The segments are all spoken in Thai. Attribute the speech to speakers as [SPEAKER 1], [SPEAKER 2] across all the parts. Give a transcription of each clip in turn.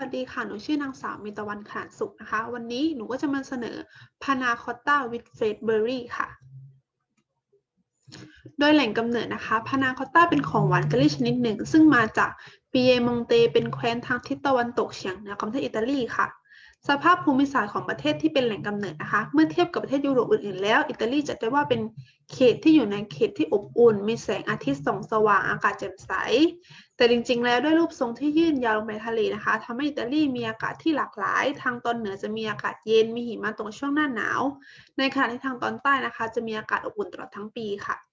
[SPEAKER 1] วัสดีค่ะ หนูชื่อนางสาวมิตรวันขานสุขนะคะ วันนี้หนูก็จะมาเสนอพานาคอตต้าวิ h เฟสเบอร์รี่ค่ะ โดยแหล่งกำเนิดนะคะพานาคอตต้าเป็นของหวานอิตาลีชนิดหนึ่ง ซึ่งมาจากปีเยมงเต เป็นแคว้นทางทิศตะวันตกเฉียงเหนือของประเทศอิตาลีค่ะ สภาพภูมิศาสตร์ของประเทศที่เป็นแหล่งกำเนิดนะคะ เมื่อเทียบกับประเทศยุโรปอื่นๆ แล้ว อิตาลีจัดได้ว่าเป็นเขตที่อยู่ในเขตที่อบอุ่น มีแสงอาทิตย์ส่องสว่าง อากาศแจ่มใส แต่จริงๆ แล้วด้วยรูปทรงที่ยื่นยาวลงไปทะเลนะคะทำให้อิตาลีมีอากาศที่หลากหลาย ทางตอนเหนือจะมีอากาศเย็น มีหิมะตกช่วงหน้าหนาว ในขณะที่ทางตอนใต้นะคะ จะมีอากาศอบอุ่นตลอดทั้งปีค่ะ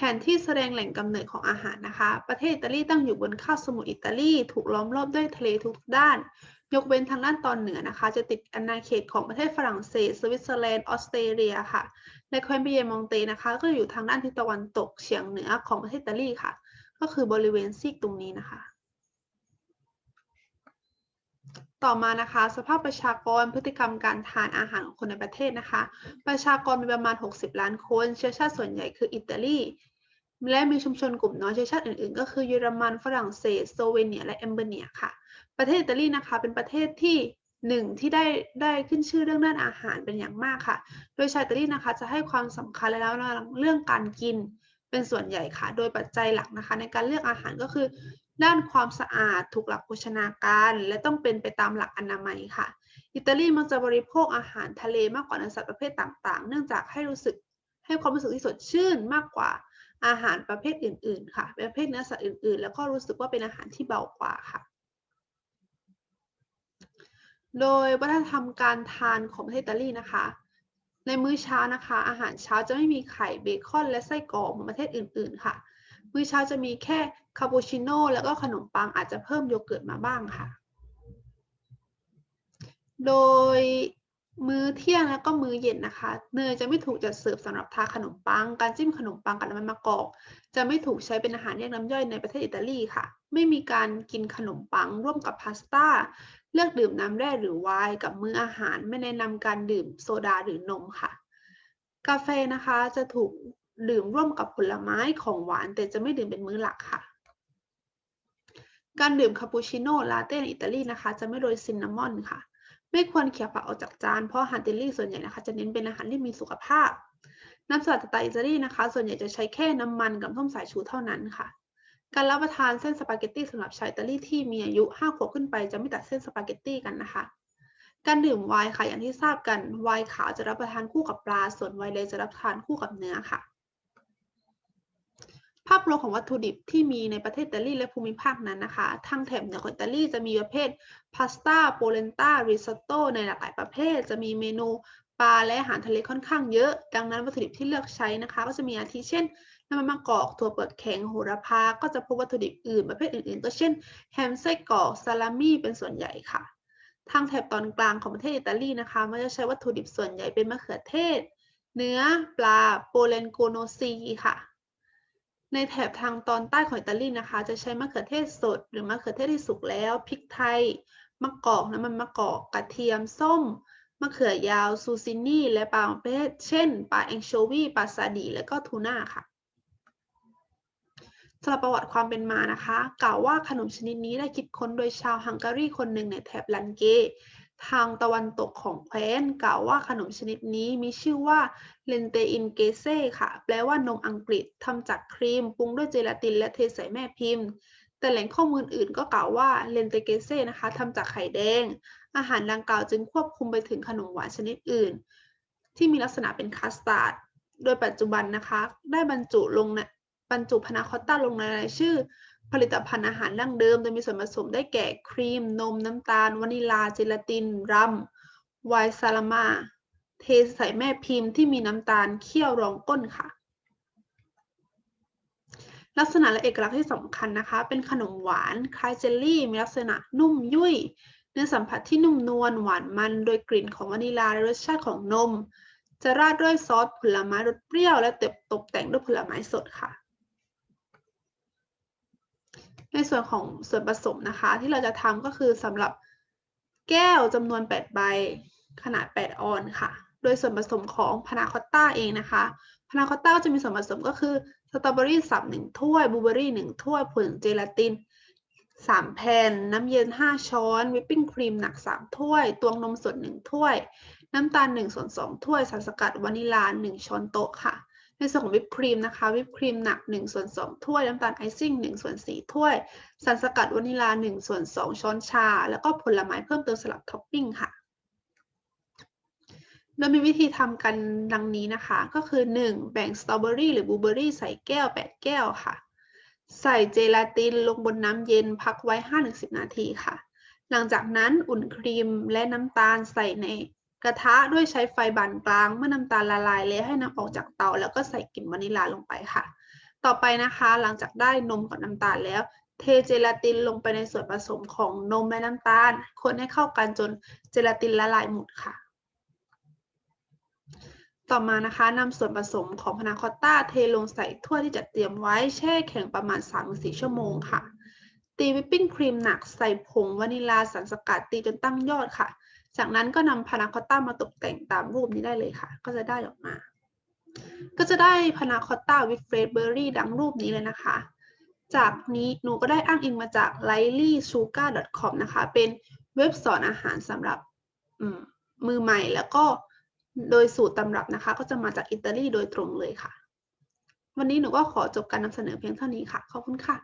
[SPEAKER 1] แผนที่แสดงแหล่งกำเนิดของอาหารนะคะ ประเทศอิตาลีตั้งอยู่บนคาบสมุทรอิตาลี ถูกล้อมรอบด้วยทะเลทุกด้าน ยกเว้นทางด้านตอนเหนือนะคะ จะติดอาณาเขตของประเทศฝรั่งเศส สวิตเซอร์แลนด์ ออสเตรเลียค่ะ และแคว้นเบียมองเตนะคะ ก็อยู่ทางด้านทิศตะวันตกเฉียงเหนือของประเทศอิตาลีค่ะ ก็คือบริเวณซีกตรงนี้นะคะ ต่อมานะคะ สภาพประชากรพฤติกรรมการทานอาหารของคนในประเทศนะคะ ประชากรมีประมาณ 60 ล้านคน เชื้อชาติส่วนใหญ่คืออิตาลีและมีชุมชนกลุ่มน้อยเชื้อชาติอื่นๆ ก็คือเยอรมันฝรั่งเศสโซเวเนีย และเอมเบเนียค่ะ ประเทศอิตาลีนะคะ เป็นประเทศที่หนึ่งที่ได้ได้ขึ้นชื่อเรื่องด้านอาหารเป็นอย่างมากค่ะ โดยชาวอิตาลีนะคะจะให้ความสำคัญและแล้วเรื่องการกินเป็นส่วนใหญ่ค่ะ โดยปัจจัยหลักนะคะ ในการเลือกอาหารก็คือ ด้านความสะอาดถูกหลักโภชนาการ และต้องเป็นไปตามหลักอนามัยค่ะ อิตาลีมักจะบริโภคอาหารทะเลมากกว่าอสัตว์ประเภทต่างๆ เนื่องจากให้รู้สึกให้ความรู้สึกที่สดชื่นมากกว่าอาหารประเภทอื่น ๆ ค่ะ ประเภทเนื้อสัตว์อื่น ๆ แล้วก็รู้สึกว่าเป็นอาหารที่เบากว่าค่ะ โดยวัฒนธรรมการทานของประเทศอิตาลีนะคะ ในมื้อเช้านะคะ อาหารเช้าจะไม่มีไข่เบคอนและไส้กรอกเหมือนประเทศอื่น ๆ ค่ะ มื้อเช้าจะมีแค่คาปูชิโน่แล้วก็ขนมปังอาจจะเพิ่มโยเกิร์ตมาบ้างค่ะ โดยมื้อเที่ยงแล้วก็มื้อเย็นนะคะ เนยจะไม่ถูกจัดเสิร์ฟสำหรับทาขนมปัง การจิ้มขนมปังกับน้ำมันมะกอก จะไม่ถูกใช้เป็นอาหารแยกน้ำย่อยในประเทศอิตาลีค่ะ ไม่มีการกินขนมปังร่วมกับพาสต้า เลือกดื่มน้ำแร่หรือไวน์กับมื้ออาหาร ไม่แนะนำการดื่มโซดาหรือนมค่ะ กาแฟนะคะจะถูก ดื่มร่วมกับผลไม้ของหวาน แต่จะไม่ดื่มเป็นมื้อหลักค่ะ การดื่มคาปูชิโน่ลาเต้ในอิตาลีนะคะ จะไม่โรยซินนามอนค่ะ ไม่ควรเขี่ยผักออกจากจาน เพราะอาหารอิตาลีส่วนใหญ่นะคะ จะเน้นเป็นอาหารที่มีสุขภาพ น้ำสลัดสไตล์อิตาลีนะคะ ส่วนใหญ่จะใช้แค่น้ำมันกับส้มสายชูเท่านั้นค่ะ การรับประทานเส้นสปาเกตตี้สำหรับชาวอิตาลีที่มีอายุ5ขวบขึ้นไปจะไม่ตัดเส้นสปาเกตตี้กันนะคะการดื่มไวน์ค่ะอย่างที่ทราบกันไวน์ขาวจะรับประทานคู่กับปลา ส่วนไวน์เลจะรับประทานคู่กับเนื้อค่ะ ภาพรวมของวัตถุดิบที่มีในประเทศอิตาลีและภูมิภาคนั้นนะคะ ทางแถบเหนือของอิตาลีจะมีประเภทพาสต้าโปเลนต้าริซอตโต้ในหลากหลายประเภท จะมีเมนูปลาและอาหารทะเลค่อนข้างเยอะ ดังนั้นวัตถุดิบที่เลือกใช้นะคะ ก็จะมีอาทิเช่นน้ำมันมะกอกถั่วเปลือกแข็งโหระพา ก็จะพบวัตถุดิบอื่นประเภทอื่นๆ ก็เช่นแฮมไส้กรอกซาลามี่เป็นส่วนใหญ่ค่ะ ทางแถบตอนกลางของประเทศอิตาลีนะคะมันจะใช้วัตถุดิบส่วนใหญ่เป็นมะเขือเทศ เนื้อปลาโปเลนโกโนซีค่ะ ในแถบทางตอนใต้ของอิตาลีนะคะ จะใช้มะเขือเทศสด หรือมะเขือเทศที่สุกแล้วพริกไทยมะกอกน้ำมันมะกอกกระเทียมส้มมะเขือยาวซูซินี่ และปลาประเภทเช่นปลาแองโชวีปลาซาดี และก็ทูน่าค่ะสำหรับประวัติความเป็นมานะคะ กล่าวว่าขนมชนิดนี้ได้คิดค้นโดยชาวฮังการีคนหนึ่งในแถบลันเก ทางตะวันตกของแคว้นกล่าวว่าขนมชนิดนี้มีชื่อว่าเลนเตอินเกเซ่ค่ะ แปลว่านมอังกฤษทำจากครีมปรุงด้วยเจลาตินและเทใส่แม่พิมพ์ แต่แหล่งข้อมูลอื่นก็กล่าวว่าเลนเตเกเซ่นะคะทำจากไข่แดง อาหารดังกล่าวจึงควบคุมไปถึงขนมหวานชนิดอื่น ที่มีลักษณะเป็นคัสตาร์ดโดยปัจจุบันนะคะ ได้บรรจุลงในบรรจุพนาคอตต้าลงในรายชื่อ ผลิตภัณฑ์อาหารดั้งเดิมโดยมีส่วนผสมได้แก่ครีม นม น้ำตาล วานิลา เจลาติน รัมไวน์ซาลามา เทใส่แม่พิมพ์ที่มีน้ำตาลเคี่ยวรองก้นค่ะ ลักษณะและเอกลักษณ์ที่สำคัญนะคะ เป็นขนมหวานคล้ายเจลลี่ มีลักษณะนุ่มยุ่ย เนื้อสัมผัสที่นุ่มนวลหวานมัน โดยกลิ่นของวานิลาและรสชาติของนม จะราดด้วยซอสผลไม้รสเปรี้ยว และตกแต่งด้วยผลไม้สดค่ะ ในส่วนของส่วนผสมนะคะ ที่เราจะทำก็คือสำหรับแก้วจำนวน 8 ใบขนาด 8 ออนซ์ค่ะ โดยส่วนผสมของพานาคอตต้าเองนะคะพานาคอตต้าก็จะมีส่วนผสมก็คือสตรอเบอรี่สับ1ถ้วยบลูเบอรี่1ถ้วยผงเจลาติน3แผ่นน้ำเย็น 5 ช้อน วิปปิ้งครีมหนัก 3 ถ้วย ตวงนมสด 1 ถ้วย น้ำตาล1ส่วน2ถ้วยสารสกัดวานิลา 1 ช้อนโต๊ะค่ะ ในส่วนของวิปครีมนะคะ วิปครีมหนัก1ส่วน2ถ้วย น้ำตาลไอซิ่ง1ส่วน4ถ้วย สารสกัดวานิลา1ส่วน2ช้อนชา แล้วก็ผลไม้เพิ่มเติมสลับท็อปปิ้งค่ะ โดยมีวิธีทำกันดังนี้นะคะ ก็คือ 1. แบ่งสตรอเบอรี่หรือบลูเบอรี่ใส่แก้ว 8 แก้วค่ะ ใส่เจลาตินลงบนน้ำเย็นพักไว้ 5-10 นาทีค่ะ หลังจากนั้นอุ่นครีมและน้ำตาลใส่ใน กระทะด้วยใช้ไฟบานกลาง เมื่อน้ำตาลละลายแล้วให้นำออกจากเตา แล้วก็ใส่กลิ่นวานิลาลงไปค่ะ ต่อไปนะคะหลังจากได้นมกับน้ำตาลแล้ว เทเจลาตินลงไปในส่วนผสมของนมและน้ำตาล คนให้เข้ากันจนเจลาตินละลายหมดค่ะ ต่อมานะคะนำส่วนผสมของพานาคอตต้าเทลงใส่ถ้วยที่จัดเตรียมไว้แช่แข็งประมาณ 3-4 ชั่วโมงค่ะตีวิปปิ้งครีมหนักใส่ผงวานิลาสารสกัดตีจนตั้งยอดค่ะ จากนั้นก็นำพานาคอตต้ามาตกแต่งตามรูปนี้ได้เลยค่ะ ก็จะได้ออกมา ก็จะได้พานาคอตต้าวิฟเฟรดเบอร์รี่ดังรูปนี้เลยนะคะ จากนี้หนูก็ได้อ้างอิงมาจาก l i l y s u g a r c o m นะคะ เป็นเว็บสอนอาหารสำหรับมือใหม่แล้วก็โดยสูตรตำรับนะคะ ก็จะมาจากอิตาลีโดยตรงเลยค่ะ วันนี้หนูก็ขอจบการนำเสนอเพียงเท่านี้ค่ะ ขอบคุณค่ะ